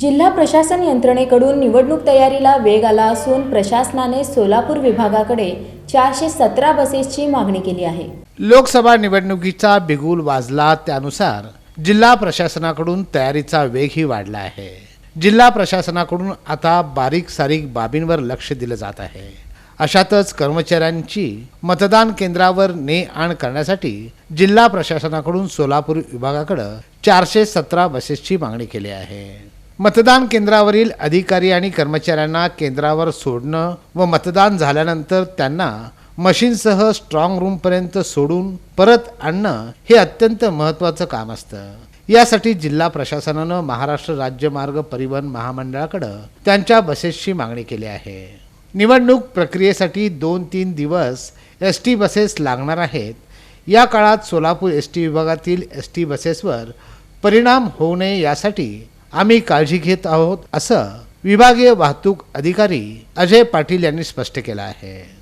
जिल्हा प्रशासन यंत्रणेकडून निवडणूक तयारीला वेग आला असून प्रशासनाने सोलापूर विभागाकडे चारशे सतरा बसेसची मागणी केली आहे. लोकसभा निवडणुकीचा बिगुल वाजला त्यानुसार जिल्हा प्रशासनाकडून तयारीचा वेगही वाढला आहे. जिल्हा प्रशासनाकडून आता बारीक सारीक बाबींवर लक्ष दिलं जात आहे. अशातच कर्मचाऱ्यांची मतदान केंद्रावर ने आण करण्यासाठी जिल्हा प्रशासनाकडून सोलापूर विभागाकडे चारशे सतरा बसेसची मागणी केली आहे. मतदान केंद्रावरील अधिकारी आणि कर्मचाऱ्यांना केंद्रावर सोडणं व मतदान झाल्यानंतर त्यांना मशीनसह स्ट्रॉंग रूमपर्यंत सोडून परत आणणं हे अत्यंत महत्त्वाचं काम असतं. यासाठी जिल्हा प्रशासनानं महाराष्ट्र राज्य मार्ग परिवहन महामंडळाकडं त्यांच्या बसेसची मागणी केली आहे. निवडणूक प्रक्रियेसाठी दोन तीन दिवस एस टी बसेस लागणार आहेत. या काळात सोलापूर एस टी विभागातील एस टी बसेसवर परिणाम होऊ नये यासाठी आम्ही काळजी घेत आहोत असं विभागीय वाहतूक अधिकारी अजय पाटील यांनी स्पष्ट केलं आहे.